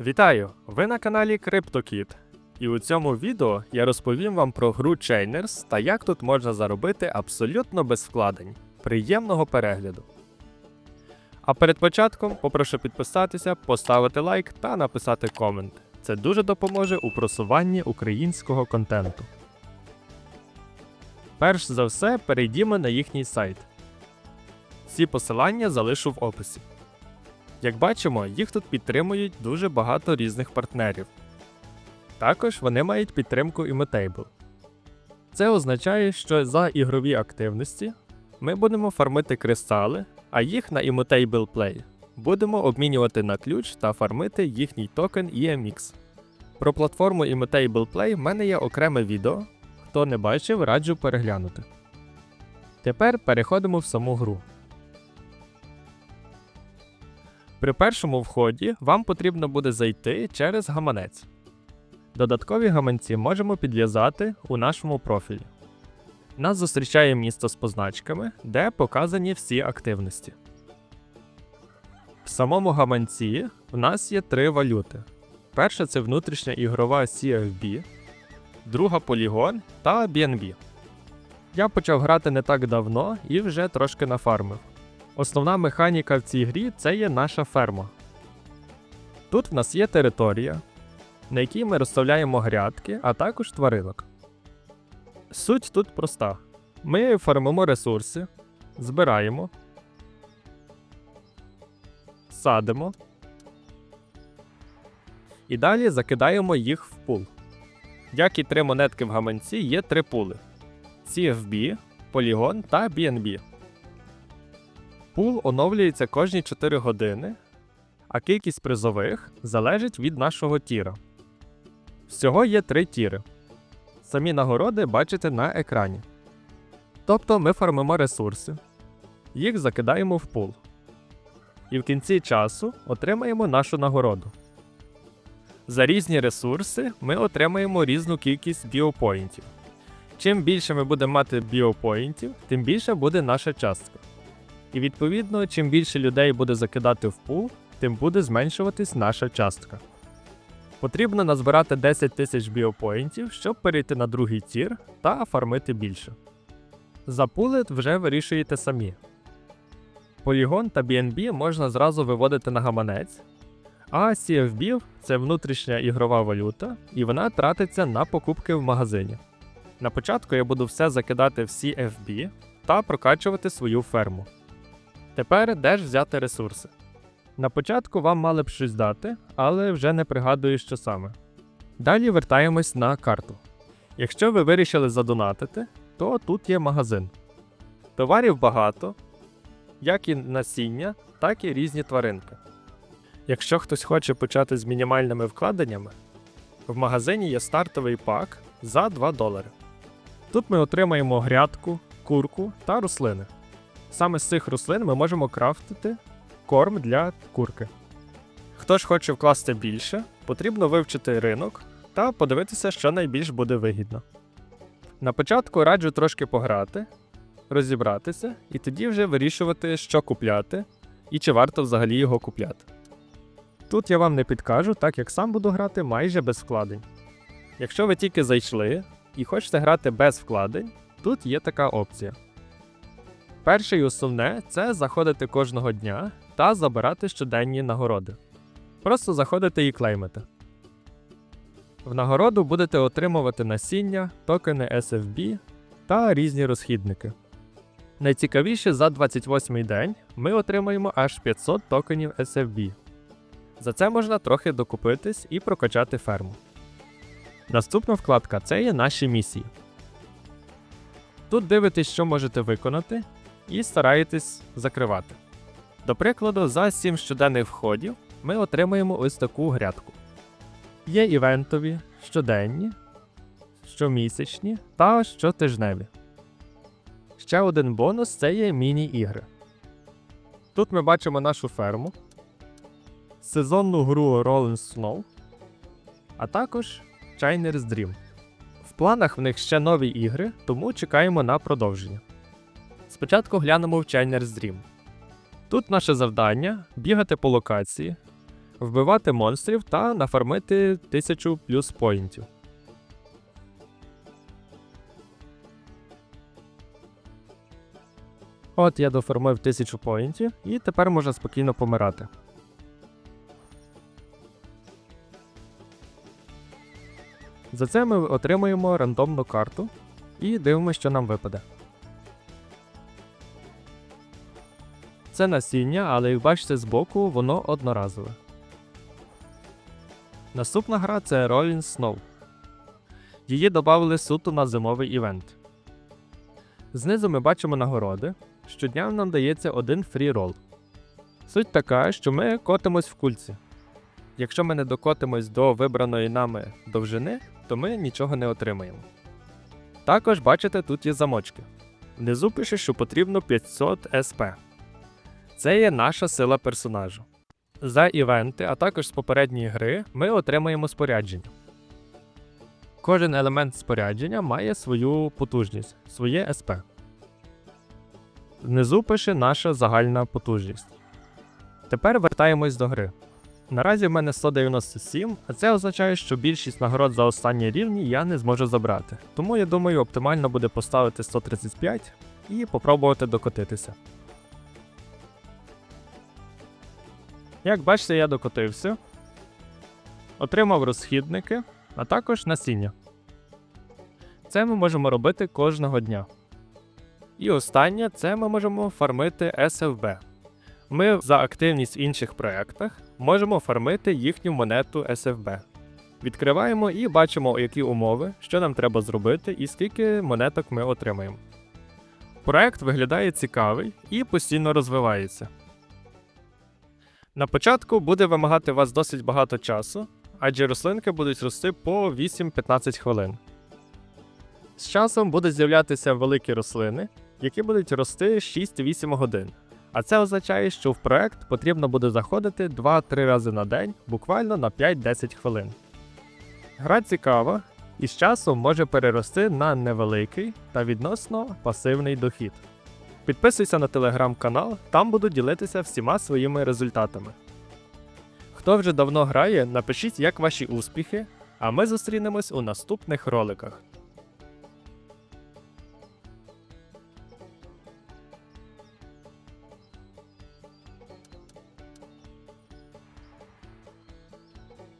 Вітаю! Ви на каналі CryptoKid. І у цьому відео я розповім вам про гру Chainers та як тут можна заробити абсолютно без вкладень. Приємного перегляду! А перед початком попрошу підписатися, поставити лайк та написати комент. Це дуже допоможе у просуванні українського контенту. Перш за все, перейдімо на їхній сайт. Всі посилання залишу в описі. Як бачимо, їх тут підтримують дуже багато різних партнерів. Також вони мають підтримку Immutable. Це означає, що за ігрові активності ми будемо фармити кристали, а їх на Immutable Play будемо обмінювати на ключ та фармити їхній токен EMX. Про платформу Immutable Play в мене є окреме відео. Хто не бачив, раджу переглянути. Тепер переходимо в саму гру. При першому вході вам потрібно буде зайти через гаманець. Додаткові гаманці можемо підв'язати у нашому профілі. Нас зустрічає місто з позначками, де показані всі активності. В самому гаманці в нас є три валюти. Перша це внутрішня ігрова CFB, друга Polygon та BNB. Я почав грати не так давно і вже трошки нафармив. Основна механіка в цій грі це є наша ферма. Тут в нас є територія, на якій ми розставляємо грядки, а також тваринок. Суть тут проста: ми фармимо ресурси, збираємо, садимо і далі закидаємо їх в пул. Як і три монетки в гаманці, є три пули: CFB, Polygon та BNB. Пул оновлюється кожні 4 години, а кількість призових залежить від нашого тіра. Всього є три тіри. Самі нагороди бачите на екрані. Тобто ми фармимо ресурси, їх закидаємо в пул. І в кінці часу отримаємо нашу нагороду. За різні ресурси ми отримаємо різну кількість біопоінтів. Чим більше ми будемо мати біопоінтів, тим більше буде наша частка. І відповідно, чим більше людей буде закидати в пул, тим буде зменшуватись наша частка. Потрібно назбирати 10 тисяч біопоінтів, щоб перейти на другий тір та фармити більше. За пулет вже вирішуєте самі. Полігон та BNB можна зразу виводити на гаманець, а CFB це внутрішня ігрова валюта, і вона тратиться на покупки в магазині. На початку я буду все закидати в CFB та прокачувати свою ферму. Тепер де ж взяти ресурси? На початку вам мали б щось дати, але вже не пригадую, що саме. Далі вертаємось на карту. Якщо ви вирішили задонатити, то тут є магазин. Товарів багато, як і насіння, так і різні тваринки. Якщо хтось хоче почати з мінімальними вкладеннями, в магазині є стартовий пак за 2 долари. Тут ми отримаємо грядку, курку та рослини. Саме з цих рослин ми можемо крафтити корм для курки. Хто ж хоче вкласти більше, потрібно вивчити ринок та подивитися, що найбільш буде вигідно. На початку раджу трошки пограти, розібратися і тоді вже вирішувати, що купляти і чи варто взагалі його купляти. Тут я вам не підкажу, так як сам буду грати майже без вкладень. Якщо ви тільки зайшли і хочете грати без вкладень, тут є така опція. Перше і основне це заходити кожного дня та забирати щоденні нагороди. Просто заходите і клеймите. В нагороду будете отримувати насіння, токени SFB та різні розхідники. Найцікавіше за 28 день ми отримаємо аж 500 токенів SFB. За це можна трохи докупитись і прокачати ферму. Наступна вкладка це є наші місії. Тут дивитесь, що можете виконати, і стараєтесь закривати. До прикладу, за 7 щоденних входів ми отримаємо ось таку грядку. Є івентові, щоденні, щомісячні та щотижневі. Ще один бонус це є міні-ігри. Тут ми бачимо нашу ферму, сезонну гру Rolling Snow, а також Chiner's Dream. В планах в них ще нові ігри, тому чекаємо на продовження. Спочатку глянемо в Chiner's Dream. Тут наше завдання бігати по локації, вбивати монстрів та нафармити 1000 плюс поінтів. От я дофармив 1000 поінтів і тепер можна спокійно помирати. За це ми отримуємо рандомну карту і дивимося, що нам випаде. Це насіння, але як бачите збоку, воно одноразове. Наступна гра це Rolling Snow. Її додали суто на зимовий івент. Знизу ми бачимо нагороди. Щодня нам дається один фрі-рол. Суть така, що ми котимось в кульці. Якщо ми не докотимось до вибраної нами довжини, то ми нічого не отримаємо. Також бачите, тут є замочки. Внизу пише, що потрібно 500 СП. Це є наша сила персонажу. За івенти, а також з попередньої гри, ми отримаємо спорядження. Кожен елемент спорядження має свою потужність, своє СП. Внизу пише наша загальна потужність. Тепер вертаємось до гри. Наразі в мене 197, а це означає, що більшість нагород за останні рівні я не зможу забрати. Тому я думаю, оптимально буде поставити 135 і попробувати докотитися. Як бачите, я докотився, отримав розхідники, а також насіння. Це ми можемо робити кожного дня. І останнє це ми можемо фармити SFB. Ми за активність в інших проєктах можемо фармити їхню монету SFB. Відкриваємо і бачимо, які умови, що нам треба зробити і скільки монеток ми отримаємо. Проект виглядає цікавий і постійно розвивається. На початку буде вимагати вас досить багато часу, адже рослинки будуть рости по 8-15 хвилин. З часом будуть з'являтися великі рослини, які будуть рости 6-8 годин. А це означає, що в проект потрібно буде заходити 2-3 рази на день, буквально на 5-10 хвилин. Гра цікава і з часом може перерости на невеликий та відносно пасивний дохід. Підписуйся на телеграм-канал, там буду ділитися всіма своїми результатами. Хто вже давно грає, напишіть, як ваші успіхи, а ми зустрінемось у наступних роликах.